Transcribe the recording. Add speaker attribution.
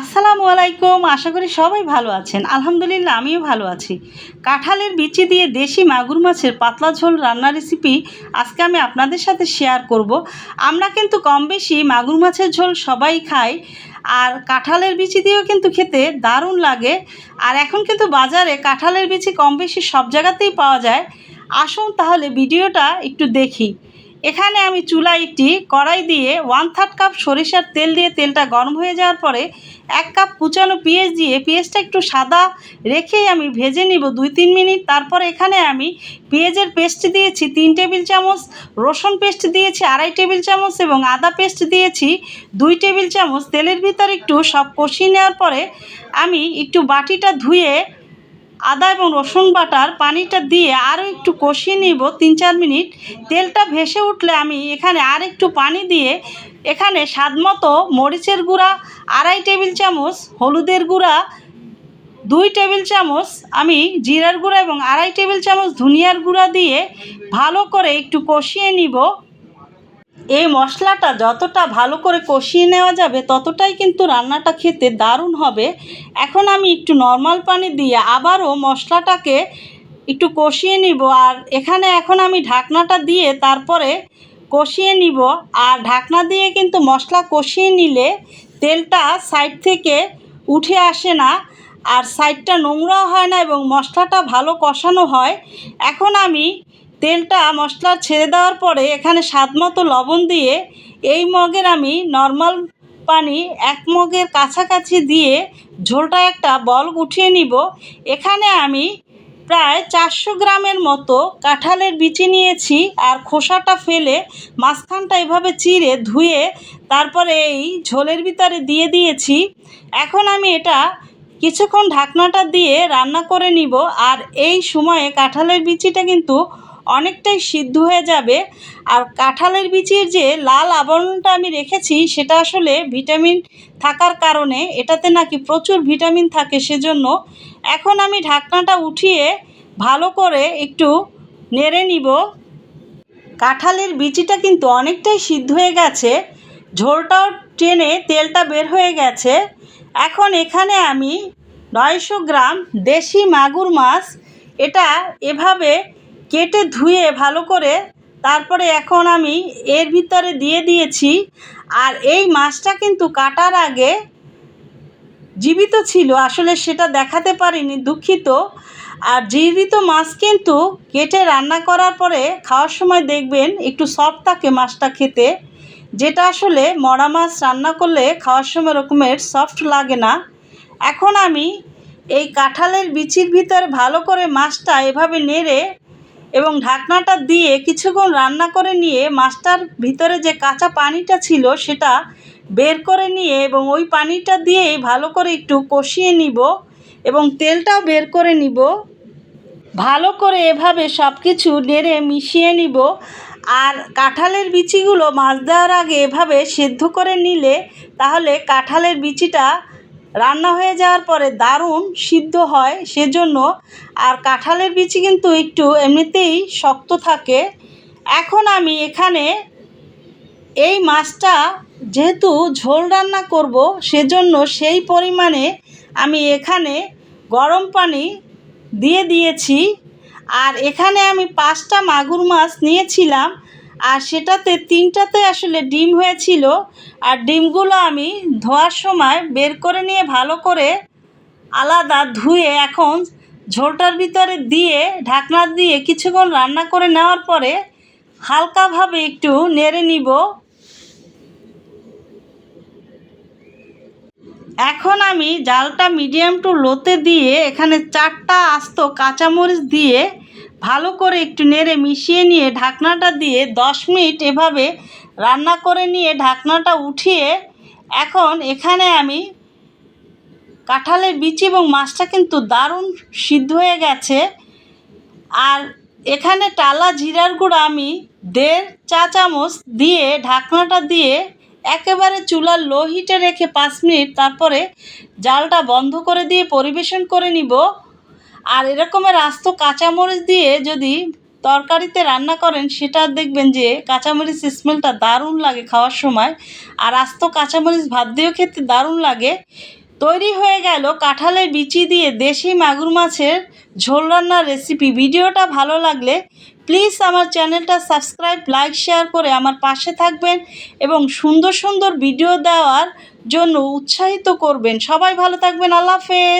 Speaker 1: আসসালামু আলাইকুম, আশা করি সবাই ভালো আছেন। আলহামদুলিল্লাহ, আমিও ভালো আছি। কাঁঠালের বিচি দিয়ে দেশি মাগুর মাছের পাতলা ঝোল রান্নার রেসিপি আজকে আমি আপনাদের সাথে শেয়ার করব। আমরা কিন্তু কম বেশি মাগুর মাছের ঝোল সবাই খাই, আর কাঁঠালের বিচি দিয়েও কিন্তু খেতে দারুণ লাগে। আর এখন কিন্তু বাজারে কাঁঠালের বিচি কম বেশি সব জায়গাতেই পাওয়া যায়। আসুন তাহলে ভিডিওটা একটু দেখি। এখানে আমি চুলায় একটি কড়াই দিয়ে ওয়ান থার্ড কাপ সরিষার তেল দিয়ে তেলটা গরম হয়ে যাওয়ার পরে এক কাপ কুচানো পেঁয়াজ দিয়ে পেঁয়াজটা একটু সাদা রেখেই আমি ভেজে নিব দুই তিন মিনিট। তারপর এখানে আমি পেঁয়াজের পেস্ট দিয়েছি তিন টেবিল চামচ, রসুন পেস্ট দিয়েছি আড়াই টেবিল চামচ এবং আদা পেস্ট দিয়েছি দুই টেবিল চামচ। তেলের ভিতর একটু সব কষিয়ে নেওয়ার পরে আমি একটু বাটিটা ধুয়ে আদা এবং রসুন বাটার পানিটা দিয়ে আরও একটু কষিয়ে নিব তিন চার মিনিট। তেলটা ভেসে উঠলে আমি এখানে আর একটু পানি দিয়ে এখানে স্বাদমতো মরিচের গুঁড়া, আড়াই টেবিল চামচ, হলুদের গুঁড়া, দুই টেবিল চামচ, আমি জিরার গুঁড়া এবং আড়াই টেবিল চামচ ধনিয়ার গুঁড়া দিয়ে ভালো করে একটু কষিয়ে নিব। এই মশলাটা যতটা ভালো করে কষিয়ে নেওয়া যাবে, ততটাই কিন্তু রান্নাটা খেতে দারুণ হবে। এখন আমি একটু নর্মাল পানি দিয়ে আবারও মশলাটাকে একটু কষিয়ে নিব আর এখানে এখন আমি ঢাকনাটা দিয়ে তারপরে কষিয়ে নিব আর ঢাকনা দিয়ে কিন্তু মশলা কষিয়ে নিলে তেলটা সাইড থেকে উঠে আসে না আর সাইডটা নোংরাও হয় না এবং মশলাটা ভালো কষানো হয়। এখন আমি তেলটা মশলা ছেড়ে দেওয়ার পরে এখানে স্বাদ মতো লবণ দিয়ে এই মগের আমি নর্মাল পানি এক মগের কাছাকাছি দিয়ে ঝোলটা একটা বল উঠিয়ে নিব। এখানে আমি প্রায় চারশো গ্রামের মতো কাঁঠালের বিচি নিয়েছি আর খোসাটা ফেলে মাঝখানটা এভাবে চিড়ে ধুয়ে তারপরে এই ঝোলের ভিতরে দিয়ে দিয়েছি। এখন আমি এটা কিছুক্ষণ ঢাকনাটা দিয়ে রান্না করে নিব আর এই সময়ে কাঁঠালের বিচিটা কিন্তু অনেকটাই সিদ্ধ হয়ে যাবে। আর কাঁঠালের বিচির যে লাল আবরণটা আমি রেখেছি, সেটা আসলে ভিটামিন থাকার কারণে, এটাতে নাকি প্রচুর ভিটামিন থাকে সেজন্য এখন আমি ঢাকনাটা উঠিয়ে ভালো করে একটু নেড়ে নিব। কাঁঠালের বিচিটা কিন্তু অনেকটাই সিদ্ধ হয়ে গেছে, ঝোলটাও টেনে তেলটা বের হয়ে গেছে। এখন এখানে আমি নয়শো গ্রাম দেশি মাগুর মাছ, এটা এভাবে কেটে ধুয়ে ভালো করে তারপরে এখন আমি এর ভিতরে দিয়ে দিয়েছি। আর এই মাছটা কিন্তু কাটার আগে জীবিত ছিল, আসলে সেটা দেখাতে পারিনি, দুঃখিত। আর জীবিত মাছ কিন্তু কেটে রান্না করার পরে খাওয়ার সময় দেখবেন একটু সফট থাকে মাছটা খেতে, যেটা আসলে মরা মাছ রান্না করলে খাওয়ার সময় রকমের সফট লাগে না। এখন আমি এই কাঁঠালের বিচির ভিতরে ভালো করে মাছটা এভাবে নেড়ে এবং ঢাকনাটা দিয়ে কিছুক্ষণ রান্না করে নিয়ে মাছটার ভিতরে যে কাঁচা পানিটা ছিল সেটা বের করে নিয়ে এবং ওই পানিটা দিয়েই ভালো করে একটু কষিয়ে নিব এবং তেলটাও বের করে নিব। ভালো করে এভাবে সব কিছু নেড়ে মিশিয়ে নিব। আর কাঁঠালের বিচিগুলো মাছ দেওয়ার আগে এভাবে সেদ্ধ করে নিলে তাহলে কাঁঠালের বিচিটা রান্না হয়ে যাওয়ার পরে দারুণ সিদ্ধ হয় সেজন্য আর কাঁঠালের বিচি কিন্তু একটু এমনিতেই শক্ত থাকে। এখন আমি এখানে এই মাছটা যেহেতু ঝোল রান্না করব সেজন্য সেই পরিমাণে আমি এখানে গরম পানি দিয়ে দিয়েছি। আর এখানে আমি পাঁচটা মাগুর মাছ নিয়েছিলাম। আর সেটাতে তিনটাতে আসলে ডিম হয়েছিল। আর ডিমগুলো আমি ধোয়ার সময় বের করে নিয়ে ভালো করে আলাদা ধুয়ে এখন ঝোলটার ভিতরে দিয়ে, ঢাকনা দিয়ে কিছুক্ষণ রান্না করে নেওয়ার পরে হালকাভাবে একটু নেড়ে নিব। এখন আমি জালটা মিডিয়াম টু লোতে দিয়ে এখানে চারটা আস্ত কাঁচামরিচ দিয়ে ভালো করে একটু নেড়ে মিশিয়ে নিয়ে ঢাকনাটা দিয়ে দশ মিনিট এভাবে রান্না করে নিয়ে ঢাকনাটা উঠিয়ে এখন এখানে আমি কাঁঠালের বিচি এবং মাছটা কিন্তু দারুণ সিদ্ধ হয়ে গেছে। আর এখানে টালা জিরার গুঁড়া আমি দেড় চা চামচ দিয়ে ঢাকনাটা দিয়ে একেবারে চুলার লো হিটে রেখে পাঁচ মিনিট তারপরে জালটা বন্ধ করে দিয়ে পরিবেশন করে নিব। আর এরকমের আস্ত কাঁচামরিচ দিয়ে যদি তরকারিতে রান্না করেন, সেটা দেখবেন যে কাঁচামরিচ স্মেলটা দারুণ লাগে খাওয়ার সময়। আর আস্ত কাঁচামরিচ ভাত দিয়েও খেতে দারুণ লাগে। তৈরি হয়ে গেল কাঁঠালের বিচি দিয়ে দেশি মাগুর মাছের ঝোল রান্নার রেসিপি ভিডিওটা ভালো লাগলে প্লিজ আমার চ্যানেলটা সাবস্ক্রাইব লাইক শেয়ার করে আমার পাশে থাকবেন এবং সুন্দর সুন্দর ভিডিও দেওয়ার জন্য উৎসাহিত করবেন। সবাই ভালো থাকবেন, আল্লাহ হাফেজ।